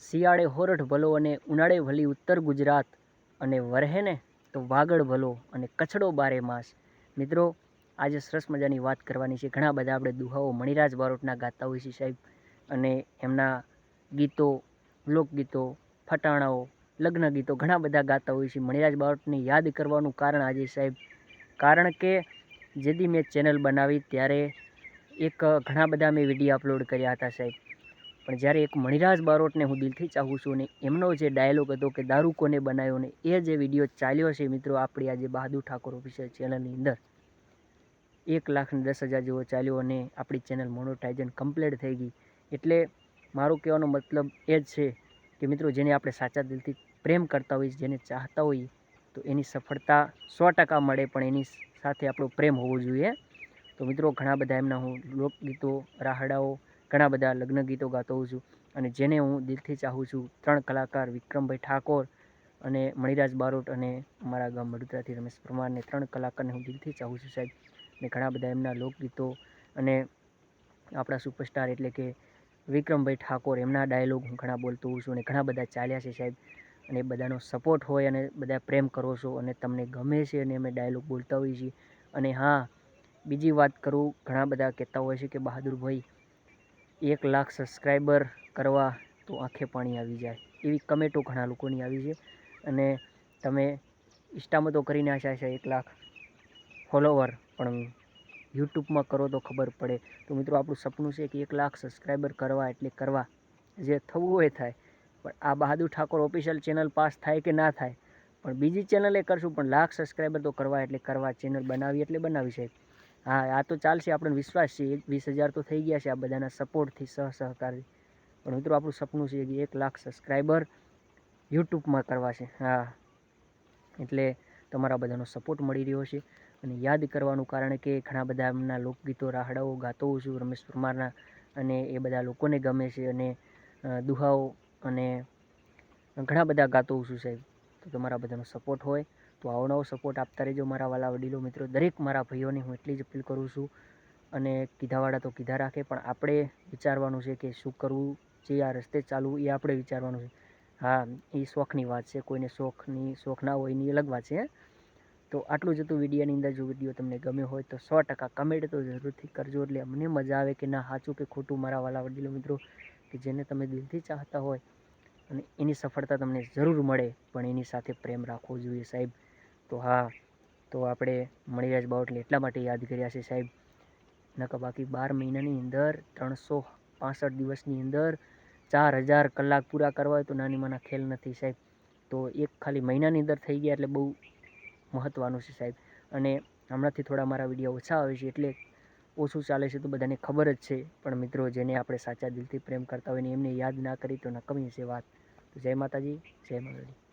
શિયાળે હોરઠ ભલો અને ઉનાળે ભલી ઉત્તર ગુજરાત. અને વરહે ને તો વાગડ ભલો અને કચડો બારે માસ. મિત્રો, આજે સરસ મજાની વાત કરવાની છે. ઘણા બધા આપણે દુહાઓ મણિરાજ બારોટના ગાતા હોય છે સાહેબ. અને એમના ગીતો, લોકગીતો, ફટાણાઓ, લગ્ન ગીતો ઘણા બધા ગાતા હોય છે. મણિરાજ બારોટને યાદ કરવાનું કારણ આજે સાહેબ. કારણ કે જેથી મેં ચેનલ બનાવી ત્યારે એક ઘણા બધા મેં વીડિયો અપલોડ કર્યા હતા સાહેબ. પણ જ્યારે એક મણિરાજ બારોટને હું દિલથી ચાહું છું અને એમનો જે ડાયલોગ હતો કે દારૂ કોને બનાવ્યો ને એ જે વીડિયો ચાલ્યો છે મિત્રો આપણી આજે બહાદુર ઠાકોર ઓફિશિયલ ચેનલની અંદર, એક લાખ ને દસ હજાર જેવો ચાલ્યો અને આપણી ચેનલ મોનોટાઇઝન કમ્પ્લીટ થઈ ગઈ. એટલે મારો કહેવાનો મતલબ એ જ છે કે મિત્રો જેને આપણે સાચા દિલથી પ્રેમ કરતા હોઈએ, જેને ચાહતા હોઈએ, તો એની સફળતા સો ટકા મળે પણ એની સાથે આપણો પ્રેમ હોવો જોઈએ. તો મિત્રો ઘણા બધા એમના હું લોકગીતો, રાહડાઓ ઘણા બધા લગ્ન ગીતો ગાતો હોઉં છું અને જેને હું દિલથી ચાહું છું. ત્રણ કલાકાર વિક્રમભાઈ ઠાકોર અને મણિરાજ બારોટ અને મારા ગામ વડોદરાથી રમેશ પરમારને ત્રણ કલાકારને હું દિલથી ચાહું છું સાહેબ. ને ઘણા બધા એમના લોકગીતો અને આપણા સુપરસ્ટાર એટલે કે વિક્રમભાઈ ઠાકોર એમના ડાયલોગ હું ઘણા બોલતો હોઉં છું અને ઘણા બધા ચાલ્યા છે સાહેબ. અને બધાનો સપોર્ટ હોય અને બધા પ્રેમ કરો છો અને તમને ગમે છે અને અમે ડાયલોગ બોલતા હોઈએ છીએ. અને હા, બીજી વાત કરું, ઘણા બધા કહેતા હોય છે કે બહાદુરભાઈ એક લાખ સબસ્ક્રાઈબર કરવા તો આંખે પાણી આવી જાય. એવી કમેન્ટો ઘણા લોકોની આવી છે. અને તમે ઇન્સ્ટામાં તો કરીને આશા છે એક લાખ ફોલોવર પણ યુટ્યુબમાં કરો તો ખબર પડે. તો મિત્રો, આપણું સપનું છે કે એક લાખ સબસ્ક્રાઈબર કરવા એટલે કરવા. જે થવું હોય થાય. પણ આ Bahadur Thakor official channel pass થાય કે ના થાય? પણ બીજી ચેનલે કરશું, પણ લાખ સબસ્ક્રાઈબર તો કરવા એટલે કરવા. ચેનલ બનાવી એટલે બનાવી છે હા, આ તો ચાલશે, આપણને વિશ્વાસ છે. વીસ હજાર તો થઈ ગયા છે આ બધાના સપોર્ટથી સહ સહકારથી પણ મિત્રો, આપણું સપનું છે કે એક લાખ સબસ્ક્રાઈબર યુટ્યુબમાં કરવા છે હા. એટલે તમારા બધાનો સપોર્ટ મળી રહ્યો છે. અને યાદ કરવાનું કારણ કે ઘણા બધા એમના લોકગીતો, રાહડાઓ ગાતો હોઉં છું, રમેશ પરમારના અને એ બધા લોકોને ગમે છે. અને દુહાઓ અને ઘણા બધા ગાતો હોઉં છું સાહેબ. તો તમારા બધાનો સપોર્ટ હોય. તો આવો નવો સપોર્ટ આપતા રહેજો મારા વાલા વડીલો, મિત્રો. દરેક મારા ભાઈઓને હું એટલી જ અપીલ કરું છું અને કીધાવાળા તો કીધા રાખે, પણ આપણે વિચારવાનું છે કે શું કરવું, જે આ રસ્તે ચાલવું, એ આપણે વિચારવાનું છે. હા, એ શોખની વાત છે. કોઈને શોખની, શોખ ના હોય એની અલગ વાત છે તો આટલું જ હતું વિડીયોની અંદર. જો વીડિયો તમને ગમ્યો હોય તો સો ટકા કમેન્ટ તો જરૂરથી કરજો. એટલે અમને મજા આવે કે ના, સાચું કે ખોટું મારા વાલા વડીલો, મિત્રો, કે જેને તમે દિલથી ચાહતા હોય અને એની સફળતા તમને જરૂર મળે, પણ એની સાથે પ્રેમ રાખવો જોઈએ, સાહેબ. તો હા, તો આપણે મણિરાજ બાવટલે એટલા માટે યાદ કર્યા છે સાહેબ. નકર બાકી બાર મહિનાની અંદર, ત્રણસો પાસઠ દિવસની અંદર ચાર હજાર કલાક પૂરા કરવા હોય તો નાની માના ખેલ નથી સાહેબ. તો એક ખાલી મહિનાની અંદર થઈ ગયા એટલે બહુ મહત્ત્વનું છે સાહેબ. અને હમણાંથી થોડા મારા વીડિયો ઓછા આવે છે એટલે ઓછું ચાલે છે તો બધાને ખબર જ છે. પણ મિત્રો, જેને આપણે સાચા દિલથી પ્રેમ કરતા હોય ને એમને યાદ ના કરી તો નકમી છે વાત. જય માતાજી જય માતાજી